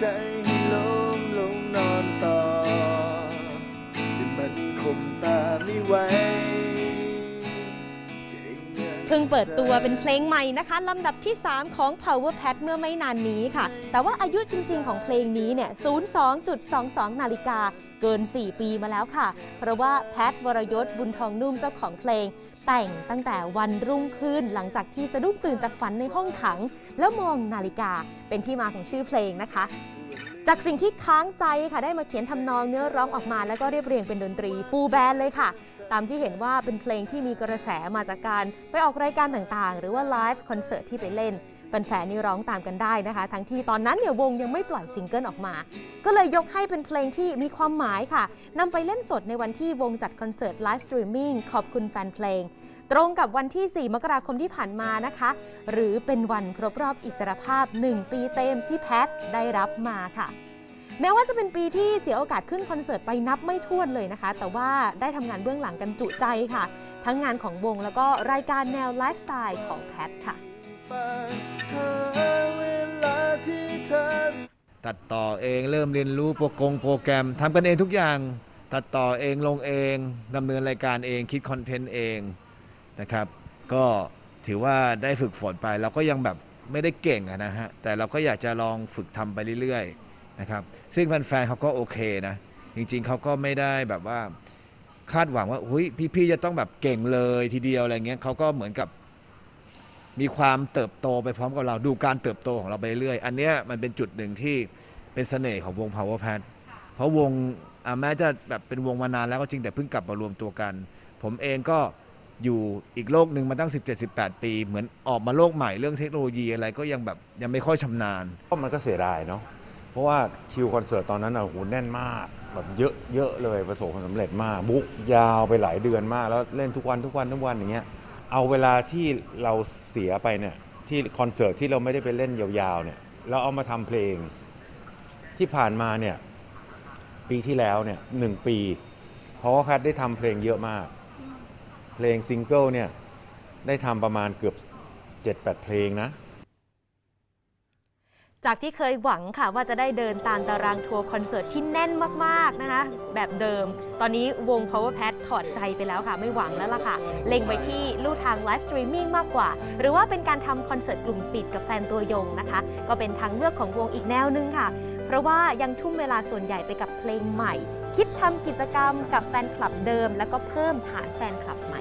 ใจให้ล้มลงนอนต่อที่มันคมตาไม่ไหว เพิ่งเปิดตัวเป็นเพลงใหม่นะคะ ลำดับที่ 3 ของ Power Pad เมื่อไม่นานนี้ค่ะ แต่ว่าอายุจริง ๆ ของเพลงนี้เนี่ย 02.22 นาฬิกาเกิน 4 ปีมาแล้วค่ะ เพราะว่าแพทวรยศบุญทองนุ่มเจ้าของเพลง แต่งตั้งแต่วันรุ่งขึ้นหลังจากที่สะดุ้งตื่นจากฝันในห้องขัง แล้วมองนาฬิกาเป็นที่มาของชื่อเพลงนะคะ จากสิ่งที่ค้างใจค่ะได้มาเขียนทำนองเนื้อร้องออกมา แล้วก็เรียบเรียงเป็นดนตรีฟูลแบนด์เลยค่ะ ตามที่เห็นว่าเป็นเพลงที่มีกระแสมาจากการไปออกรายการต่างๆ หรือว่าไลฟ์คอนเสิร์ตที่ไปเล่นแฟนๆนี่ร้องตามกันได้นะคะ ทั้งที่ตอนนั้นเนี่ยวงยังไม่ปล่อยซิงเกิลออกมา ก็เลยยกให้เป็นเพลงที่มีความหมายค่ะนำไปเล่นสดในวันที่วงจัดคอนเสิร์ตไลฟ์สตรีมมิ่งขอบคุณแฟนเพลง ตรงกับวันที่ 4 มกราคมที่ผ่านมานะคะ หรือเป็นวันครบรอบอิสรภาพ 1 ปีเต็มที่แพทได้รับมาค่ะ แม้ว่าจะเป็นปีที่เสียโอกาสขึ้นคอนเสิร์ตไปนับไม่ถ้วนเลยนะคะ แต่ว่าได้ทำงานเบื้องหลังกันจุใจค่ะ ทั้งงานของวงแล้วก็รายการแนวไลฟ์สไตล์ของแพทค่ะ ตัดต่อเองเริ่มเรียนรู้โปรกงโปรแกรมทำกันเองทุกอย่าง ตัดต่อเองลงเองดำเนินรายการเองคิดคอนเทนต์เองนะครับ ก็ถือว่าได้ฝึกฝนไปเราก็ยังแบบไม่ได้เก่งอะนะฮะแต่เราก็อยากจะลองฝึกทำไปเรื่อยๆ นะครับซึ่งแฟนๆเขาก็โอเคนะ จริงๆเขาก็ไม่ได้แบบว่าคาดหวังว่าหุ้ยพี่ๆจะต้องแบบเก่งเลยทีเดียวอะไรเงี้ยเขาก็เหมือนกับมีความเติบโตไปพร้อมกับเราดูการเติบโตของเราไปเรื่อย อันเนี้ยมันเป็นจุดหนึ่งที่เป็นเสน่ห์ของวง Power Pad เพราะวงแม้จะแบบเป็นวงมานานแล้วก็จริงแต่เพิ่งกลับมารวมตัวกัน ผมเองก็อยู่อีกโลกหนึ่งมาตั้ง 17-18 ปี เหมือนออกมาโลกใหม่เรื่องเทคโนโลยีอะไรก็ยังแบบยังไม่ค่อยชำนาญก็มันก็เสียดายเนาะ เพราะว่าคิวคอนเสิร์ตตอนนั้นอะโหแน่นมากแบบเยอะเยอะเลยประสบความสำเร็จมาก บุ๊กยาวไปหลายเดือนมาก แล้วเล่นทุกวันทุกวันทุกวันอย่างเงี้ยเอาเวลาที่เราเสียไปเนี่ยที่คอนเสิร์ตที่เราไม่ได้ไปเล่นยาวๆเนี่ยเราเอามาทำเพลงที่ผ่านมาเนี่ยปีที่แล้วเนี่ยหนึ่งปีเพราะว่าแพทได้ทำเพลงเยอะมาก เพลงซิงเกิลเนี่ยได้ทำประมาณเกือบ 7-8 เพลงนะ จากที่เคยหวังค่ะว่าจะได้เดินตามตารางทัวร์คอนเสิร์ตที่แน่นมากๆนะคะ แบบเดิม ตอนนี้วง Power Pad ถอดใจไปแล้วค่ะ ไม่หวังแล้วล่ะค่ะ เล็งไปที่ลู่ทางไลฟ์สตรีมมิ่งมากกว่า หรือว่าเป็นการทำคอนเสิร์ตกลุ่มปิดกับแฟนตัวยงนะคะ ก็เป็นทางเลือกของวงอีกแนวนึงค่ะ เพราะว่ายังทุ่มเวลาส่วนใหญ่ไปกับเพลงใหม่ คิดทำกิจกรรมกับแฟนคลับเดิม แล้วก็เพิ่มฐานแฟนคลับใหม่